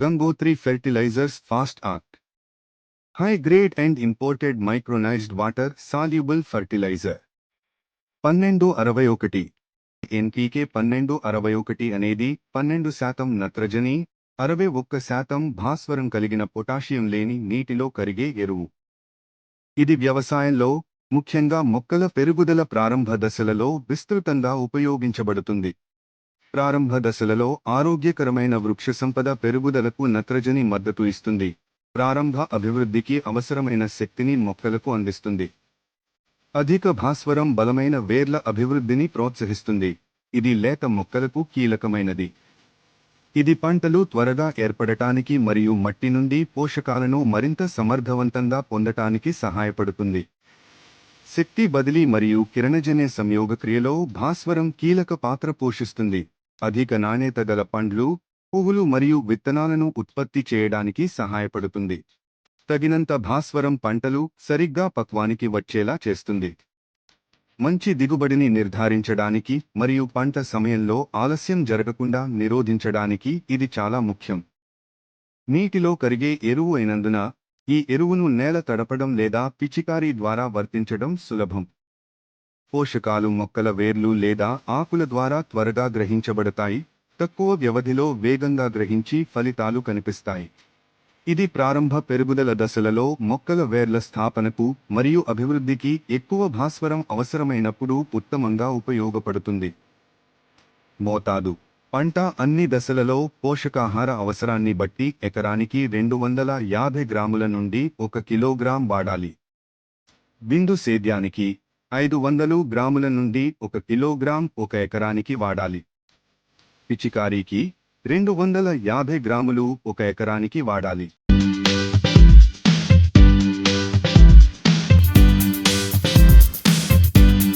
Gangotri Fertilizers Fast Act. High grade and imported micronized water soluble fertilizer. పన్నెండు అరవై ఒకటి NPK పన్నెండు అరవై ఒకటి అనేది పన్నెండు శాతం నత్రజని అరవై ఒక్క శాతం భాస్వరం కలిగిన పొటాషియం లేని నీటిలో కరిగే ఎరువు ఇది వ్యవసాయంలో ముఖ్యంగా మొక్కల పెరుగుదల ప్రారంభ దశలలో విస్తృతంగా ఉపయోగించబడుతుంది ప్రారంభ దశలలో ఆరోగ్యకరమైన వృక్ష సంపద పెరుగుదలకు నత్రజని మద్దతు ఇస్తుంది. ప్రారంభ అభివృద్ధికి అవసరమైన శక్తిని మొక్కలకు అందిస్తుంది. అధిక భాస్వరం బలమైన వేర్ల అభివృద్ధిని ప్రోత్సహిస్తుంది. ఇది లేత మొక్కలకు కీలకమైనది. ఇది పంటలు త్వరగా ఏర్పడటానికి మరియు మట్టి నుండి పోషకాలను మరింత సమర్థవంతంగా పొందటానికి సహాయపడుతుంది. శక్తి బదిలీ మరియు కిరణజన్య సంయోగక్రియలో భాస్వరం కీలక పాత్ర పోషిస్తుంది. అధిక నాణ్యత గల పండ్లు పువ్వులు మరియు విత్తనాలను ఉత్పత్తి చేయడానికి సహాయపడుతుంది. తగినంత భాస్వరం పంటలు సరిగ్గా పక్వానికి వచ్చేలా చేస్తుంది. మంచి దిగుబడిని నిర్ధారించడానికి మరియు పంట సమయంలో ఆలస్యం జరగకుండా నిరోధించడానికి ఇది చాలా ముఖ్యం. నీటిలో కరిగే ఎరువు అయినందున ఈ ఎరువును నేల తడపడం లేదా పిచికారీ ద్వారా వర్తించడం సులభం. పోషకాలు మొక్కల వేర్లు లేదా ఆకుల ద్వారా త్వరగా గ్రహించబడతాయి. తక్కువ వ్యవధిలో వేగంగా గ్రహించి ఫలితాలు కనిపిస్తాయి. ఇది ప్రారంభ పెరుగుదల దశలలో మొక్కల వేర్ల స్థాపనకు మరియు అభివృద్ధికి ఎక్కువ భాస్వరం అవసరమైనప్పుడు ఉత్తమంగా ఉపయోగపడుతుంది. మోతాదు. పంట అన్ని దశలలో పోషకాహార అవసరాన్ని బట్టి ఎకరానికి రెండు వందల యాభై గ్రాముల నుండి ఒక కిలోగ్రాం వాడాలి. బిందు సేద్యానికి ఐదు వందలు గ్రాముల నుండి ఒక కిలోగ్రామ్ ఒక ఎకరానికి వాడాలి. పిచికారీకి రెండు వందల యాభై గ్రాములు ఒక ఎకరానికి వాడాలి.